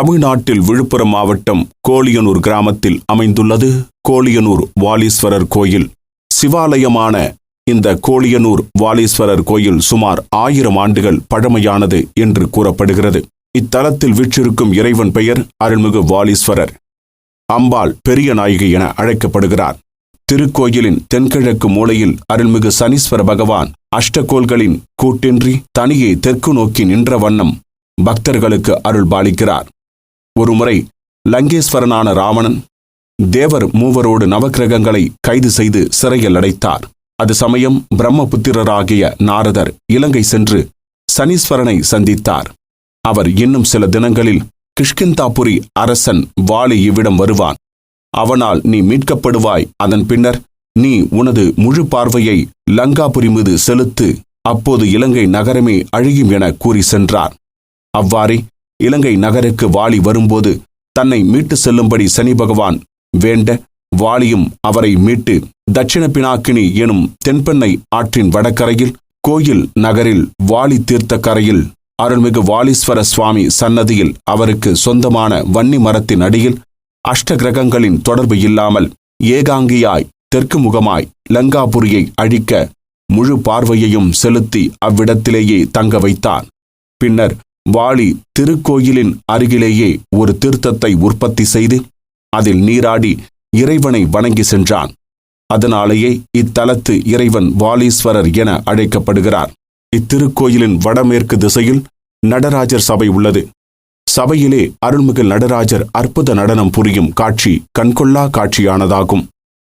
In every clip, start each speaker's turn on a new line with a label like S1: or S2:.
S1: தமிழ்நாட்டில் விழுப்புரம் மாவட்டம் கோலியனூர் கிராமத்தில் அமைந்துள்ளது. கோலியனூர் வாலீஸ்வரர் கோயில். சிவாலயமான இந்த கோலியனூர் வாலீஸ்வரர் கோயில் சுமார் ஆயிரம் ஆண்டுகள் பழமையானது என்று கூறப்படுகிறது. இத்தலத்தில் வீற்றிருக்கும் இறைவன் பெயர் அருள்மிகு வாலீஸ்வரர். அம்பாள் பெரிய நாயகி என அழைக்கப்படுகிறார். திருக்கோயிலின் தென்கிழக்கு மூலையில் அருள்மிகு சனீஸ்வர பகவான் அஷ்டகோள்களின் கூட்டின்றி தனியே தெற்கு நோக்கி நின்ற வண்ணம் பக்தர்களுக்கு அருள் பாலிக்கிறார். ஒருமுறை லங்கேஸ்வரனான ராவணன் தேவர் மூவரோடு நவக்கிரகங்களை கைது செய்து சிறையில் அடைத்தார். அது சமயம் பிரம்மபுத்திரராகிய நாரதர் இலங்கை சென்று சனீஸ்வரனை சந்தித்தார். அவர் இன்னும் சில தினங்களில் கிஷ்கிந்தாபுரி அரசன் வாலி இவ்விடம் வருவான். அவனால் நீ மீட்கப்படுவாய். அதன் பின்னர் நீ உனது முழு பார்வையை லங்காபுரி மீது செலுத்து அப்போது இலங்கை நகரமே அழியும் என கூறி சென்றார். அவ்வாறே இலங்கை நகருக்கு வாளி வரும்போது தன்னை மீட்டு செல்லும்படி சனி பகவான் வேண்ட வாலியும் அவரை மீட்டு தட்சிண பினாக்கினி எனும் தென்பெண்ணை ஆற்றின் வடக்கரையில் கோயில் நகரில் வாலி தீர்த்த கரையில் அருள்மிகு வாலீஸ்வர சுவாமி சன்னதியில் அவருக்கு சொந்தமான வன்னி மரத்தின் அடியில் அஷ்ட கிரகங்களின் தொடர்பு இல்லாமல் ஏகாங்கியாய் தெற்கு முகமாய் லங்காபுரியை அழிக்க முழு பார்வையையும் செலுத்தி அவ்விடத்திலேயே தங்க வைத்தான். பின்னர் வாளி திருக்கோயிலின் அருகிலேயே ஒரு தீர்த்தத்தை உற்பத்தி செய்து அதில் நீராடி இறைவனை வணங்கி சென்றான். அதனாலேயே இத்தலத்து இறைவன் வாலீஸ்வரர் என அழைக்கப்படுகிறார். இத்திருக்கோயிலின் வடமேற்கு திசையில் நடராஜர் சபை உள்ளது. சபையிலே அருள்மிகு நடராஜர் அற்புத நடனம் புரியும் காட்சி கண்கொள்ளா காட்சியானதாகும்.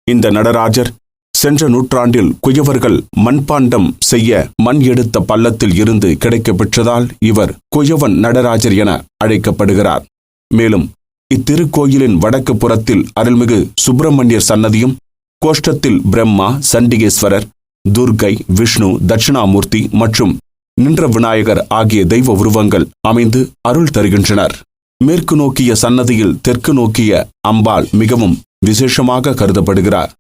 S1: இந்த நடராஜர் சென்ற நூற்றாண்டில் குயவர்கள் மண்பாண்டம் செய்ய மண் எடுத்த பள்ளத்தில் இருந்து கிடைக்கப்பெற்றதால் இவர் குயவன் நடராஜர் என அழைக்கப்படுகிறார். மேலும் இத்திருக்கோயிலின் வடக்கு புறத்தில் அருள்மிகு சுப்பிரமணியர் சன்னதியும் கோஷ்டத்தில் பிரம்மா சண்டிகேஸ்வரர் துர்கை விஷ்ணு தட்சிணாமூர்த்தி மற்றும் நின்ற விநாயகர் ஆகிய தெய்வ உருவங்கள் அமைந்து அருள் தருகின்றனர். மேற்கு நோக்கிய சன்னதியில் தெற்கு நோக்கிய அம்பாள் மிகவும் விசேஷமாக கருதப்படுகிறார்.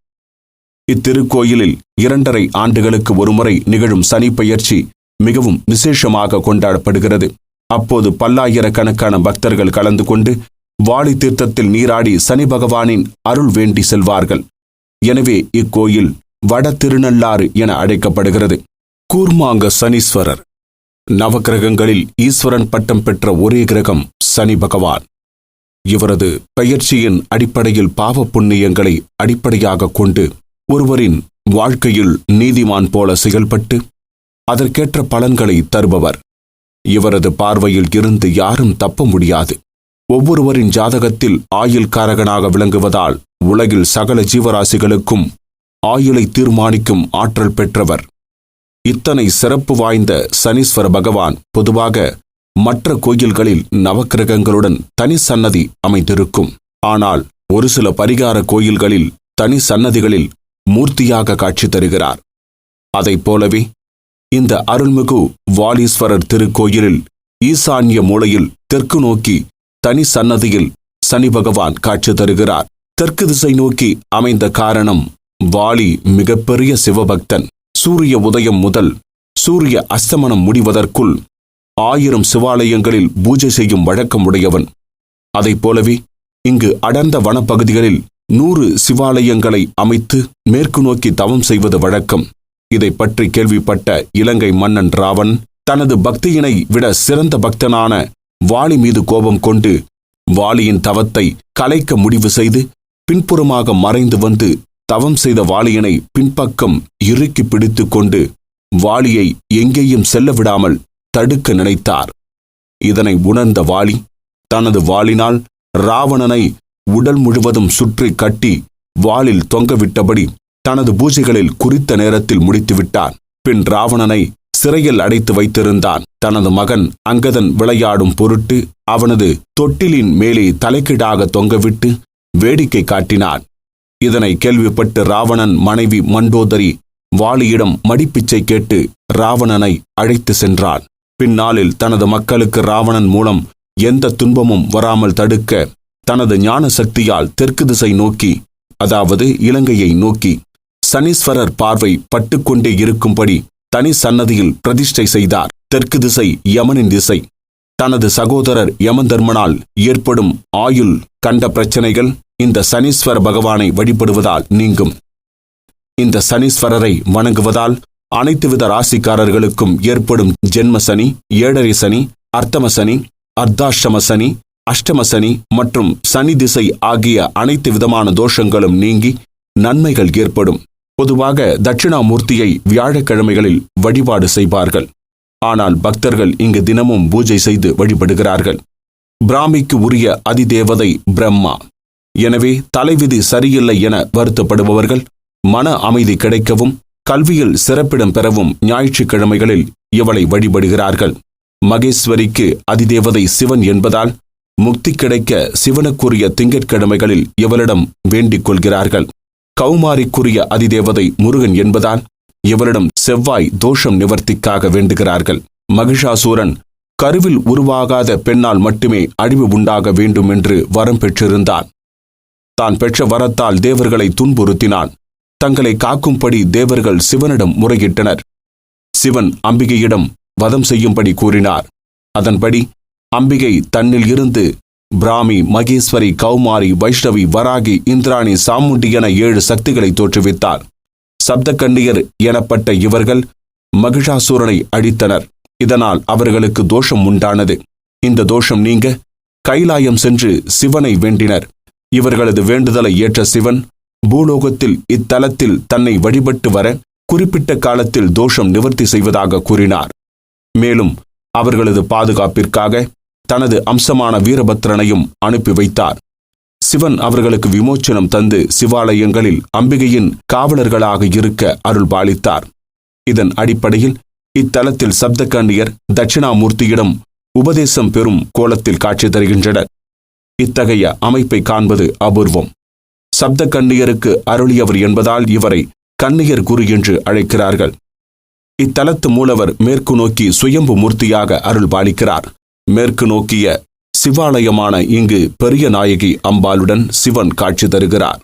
S1: இத்திருக்கோயிலில் இரண்டரை ஆண்டுகளுக்கு ஒருமுறை நிகழும் சனி பயிற்சி மிகவும் விசேஷமாக கொண்டாடப்படுகிறது. அப்போது பல்லாயிரக்கணக்கான பக்தர்கள் கலந்து கொண்டு வாளி தீர்த்தத்தில் நீராடி சனி பகவானின் அருள் வேண்டி செல்வார்கள். எனவே இக்கோயில் வட திருநள்ளாறு என அழைக்கப்படுகிறது. கூர்மாங்க சனீஸ்வரர். நவகிரகங்களில் ஈஸ்வரன் பட்டம் பெற்ற ஒரே கிரகம் சனி பகவான். இவரது பெயர்ச்சியின் அடிப்படையில் பாவ புண்ணியங்களை அடிப்படையாக கொண்டு ஒருவரின் வாழ்க்கையில் நீதிமான் போல செயல்பட்டு அதற்கேற்ற பலன்களை தருபவர். இவரது பார்வையில் இருந்து யாரும் தப்ப முடியாது. ஒவ்வொருவரின் ஜாதகத்தில் ஆயுள் காரகனாக விளங்குவதால் உலகில் சகல ஜீவராசிகளுக்கும் ஆயுளை தீர்மானிக்கும் ஆற்றல் பெற்றவர். இத்தனை சிறப்பு வாய்ந்த சனீஸ்வர பகவான் பொதுவாக மற்ற கோயில்களில் நவக்கிரகங்களுடன் தனி சன்னதி அமைந்திருக்கும். ஆனால் ஒரு சில பரிகார கோயில்களில் தனி சன்னதிகளில் மூர்த்தியாக காட்சி தருகிறார். அதைப் போலவே இந்த அருள்மிகு வாலீஸ்வரர் திருக்கோயிலில் ஈசான்ய மூலையில் தெற்கு நோக்கி தனி சன்னதியில் சனி பகவான் காட்சி தருகிறார். தெற்கு திசை நோக்கி அமைந்த காரணம் வாலி மிகப்பெரிய சிவபக்தன். சூரிய உதயம் முதல் சூரிய அஸ்தமனம் முடிவதற்குள் ஆயிரம் சிவாலயங்களில் பூஜை செய்யும் வழக்கம் உடையவன். அதைப் போலவே இங்கு அடர்ந்த வனப்பகுதிகளில் நூறு சிவாலயங்களை அமைத்து மேற்கு நோக்கி தவம் செய்வது வழக்கம். இதை பற்றி கேள்விப்பட்ட இலங்கை மன்னன் ராவன் தனது பக்தியினை விட சிறந்த பக்தனான வாலி மீது கோபம் கொண்டு வாலியின் தவத்தை கலைக்க முடிவு செய்து பின்புறமாக மறைந்து வந்து தவம் செய்த வாலியனை பின்பக்கம் இறுக்கி பிடித்து கொண்டு வாலியை எங்கேயும் செல்ல விடாமல் தடுக்க நினைத்தார். இதனை உணர்ந்த வாலி தனது வாளினால் ராவணனை உடல் முழுவதும் சுற்றி கட்டி வாளில் தொங்கவிட்டபடி தனது பூஜைகளில் குறித்த நேரத்தில் முடித்துவிட்டான். பின் ராவணனை சிறையில் அடைத்து வைத்திருந்தான். தனது மகன் அங்கதன் விளையாடும் பொருட்டு அவனது தொட்டிலின் மேலே தலைக்கீடாக தொங்கவிட்டு வேடிக்கை காட்டினான். இதனை கேள்விப்பட்டு ராவணன் மனைவி மண்டோதரி வாலியிடம் மடிப்பிச்சை கேட்டு ராவணனை அழைத்து சென்றான். பின்னாளில் தனது மக்களுக்கு ராவணன் மூலம் எந்த துன்பமும் வராமல் தடுக்க தனது ஞான சக்தியால் தெற்கு திசை நோக்கி அதாவது இலங்கையை நோக்கி சனீஸ்வரர் பார்வை பட்டுக்கொண்டே இருக்கும்படி தனி சன்னதியில் பிரதிஷ்டை செய்தார். தெற்கு திசை யமனின் திசை. தனது சகோதரர் யமந்தர்மனால் ஏற்படும் ஆயுள் கண்ட பிரச்சனைகள் இந்த சனீஸ்வர பகவானை வழிபடுவதால் நீங்கும். இந்த சனீஸ்வரரை வணங்குவதால் அனைத்துவித ராசிக்காரர்களுக்கும் ஏற்படும் ஜென்ம சனி ஏழரை சனி அர்த்தம சனி அர்த்தாஷ்டம சனி அஷ்டம சனி மற்றும் சனி திசை ஆகிய அனைத்து விதமான தோஷங்களும் நீங்கி நன்மைகள் ஏற்படும். பொதுவாக தட்சிணாமூர்த்தியை வியாழக்கிழமைகளில் வழிபாடு செய்வார்கள். ஆனால் பக்தர்கள் இங்கு தினமும் பூஜை செய்து வழிபடுகிறார்கள். பிராமிக்கு உரிய அதிதேவதை பிரம்மா. எனவே தலைவிதி சரியில்லை என வருத்தப்படுபவர்கள் மன அமைதி கிடைக்கவும் கல்வியில் சிறப்பிடம் பெறவும் ஞாயிற்றுக்கிழமைகளில் இவளை வழிபடுகிறார்கள். மகேஸ்வரிக்கு அதிதேவதை சிவன் என்பதால் முக்தி கிடைக்க சிவனுக்குரிய திங்கட்கிழமைகளில் இவளிடம் வேண்டிக் கொள்கிறார்கள். கௌமாரிக்குரிய அதிதேவதை முருகன் என்பதால் இவரிடம் செவ்வாய் தோஷம் நிவர்த்திக்காக வேண்டுகிறார்கள். மகிஷாசூரன் கருவில் உருவாகாத பெண்ணால் மட்டுமே அழிவு உண்டாக வேண்டும் என்று வரம் பெற்றிருந்தான். தான் பெற்ற வரத்தால் தேவர்களை துன்புறுத்தினான். தங்களை காக்கும்படி தேவர்கள் சிவனிடம் முறையிட்டனர். சிவன் அம்பிகையிடம் வதம் செய்யும்படி கூறினார். அதன்படி அம்பிகை தன்னில் இருந்து பிராமி மகேஸ்வரி கௌமாரி வைஷ்ணவி வராகி இந்திராணி சாமுண்டி என ஏழு சக்திகளை தோற்றுவித்தார். சப்தகண்ணியர் எனப்பட்ட இவர்கள் மகிஷாசூரனை அழித்தனர். இதனால் அவர்களுக்கு தோஷம் உண்டானது. இந்த தோஷம் நீங்க கைலாயம் சென்று சிவனை வேண்டினர். இவர்களது வேண்டுதலை ஏற்ற சிவன் பூலோகத்தில் இத்தலத்தில் தன்னை வழிபட்டு வர குறிப்பிட்ட காலத்தில் தோஷம் நிவர்த்தி செய்வதாக கூறினார். மேலும் அவர்களது பாதுகாப்பிற்காக தனது அம்சமான வீரபத்ரனையும் அனுப்பி வைத்தார். சிவன் அவர்களுக்கு விமோச்சனம் தந்து சிவாலயங்களில் அம்பிகையின் காவலர்களாக இருக்க அருள் பாலித்தார் இதன் அடிப்படையில் இத்தலத்தில் சப்தகண்ணியர் தட்சிணாமூர்த்தியிடம் உபதேசம் பெறும் கோலத்தில் காட்சி தருகின்றனர். இத்தகைய அமைப்பை காண்பது அபூர்வம். சப்த கண்ணியருக்கு அருளியவர் என்பதால் இவரை கண்ணியர் குரு என்று அழைக்கிறார்கள். இத்தலத்து மூலவர் மேற்கு நோக்கி சுயம்பு மூர்த்தியாக அருள் பாலிக்கிறார் மேற்கு நோக்கிய சிவாலயமான இங்கு பெரிய நாயகி அம்பாளுடன் சிவன் காட்சி தருகிறார்.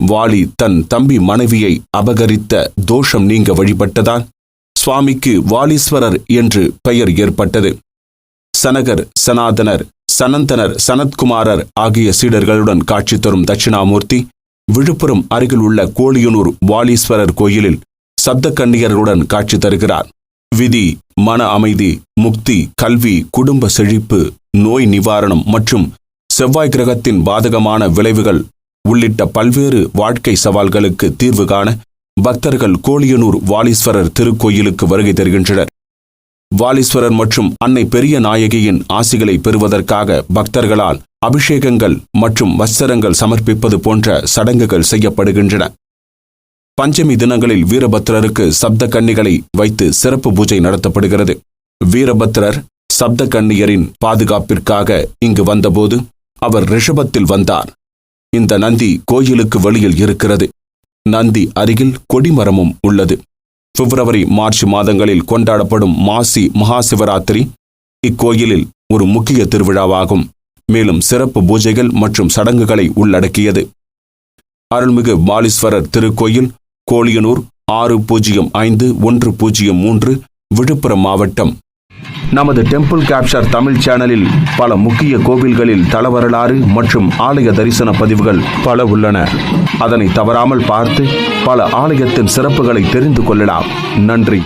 S1: வாலி தன் தம்பி மனைவியை அபகரித்த தோஷம் நீங்க வழிபட்டதால் சுவாமிக்கு வாலீஸ்வரர் என்று பெயர் ஏற்பட்டது. சனகர் சனாதனர் சனந்தனர் சனத்குமாரர் ஆகிய சீடர்களுடன் காட்சி தரும் தட்சிணாமூர்த்தி விழுப்புரம் அருகில் உள்ள கோழியனூர் வாலீஸ்வரர் கோயிலில் சப்த கன்னியர்களுடன் காட்சி தருகிறார். விதி மன அமைதி முக்தி கல்வி குடும்ப செழிப்பு நோய் நிவாரணம் மற்றும் செவ்வாய் கிரகத்தின் பாதகமான விளைவுகள் உள்ளிட்ட பல்வேறு வாழ்க்கை சவால்களுக்கு தீர்வு காண பக்தர்கள் கோழியனூர் வாலீஸ்வரர் திருக்கோயிலுக்கு வருகை தருகின்றனர். வாலீஸ்வரர் மற்றும் அன்னை பெரிய நாயகியின் ஆசிகளை பெறுவதற்காக பக்தர்களால் அபிஷேகங்கள் மற்றும் வஸ்திரங்கள் சமர்ப்பிப்பது போன்ற சடங்குகள் செய்யப்படுகின்றன. பஞ்சமி தினங்களில் வீரபத்ரருக்கு சப்த கன்னிகளை வைத்து சிறப்பு பூஜை நடத்தப்படுகிறது. வீரபத்ரர் சப்த கன்னியரின் பாதுகாப்பிற்காக இங்கு வந்தபோது அவர் ரிஷபத்தில் வந்தார். இந்த நந்தி கோயிலுக்கு வெளியில் இருக்கிறது. நந்தி அருகில் கொடிமரமும் உள்ளது. பிப்ரவரி மார்ச் மாதங்களில் கொண்டாடப்படும் மாசி மகாசிவராத்திரி இக்கோயிலில் ஒரு முக்கிய திருவிழாவாகும். மேலும் சிறப்பு பூஜைகள் மற்றும் சடங்குகளை உள்ளடக்கியது. அருள்மிகு பாலீஸ்வரர் திருக்கோயில் கோழியனூர் ஆறு பூஜ்ஜியம் ஐந்து ஒன்று பூஜ்ஜியம் மூன்று விழுப்புரம் மாவட்டம். நமது டெம்பிள் கேப்சர் தமிழ் சேனலில் பல முக்கிய கோவில்களில் தலவரலாறு மற்றும் ஆலய தரிசன பதிவுகள் பல உள்ளன. அதனை தவறாமல் பார்த்து பல ஆலயத்தின் சிறப்புகளை தெரிந்து கொள்ளலாம். நன்றி.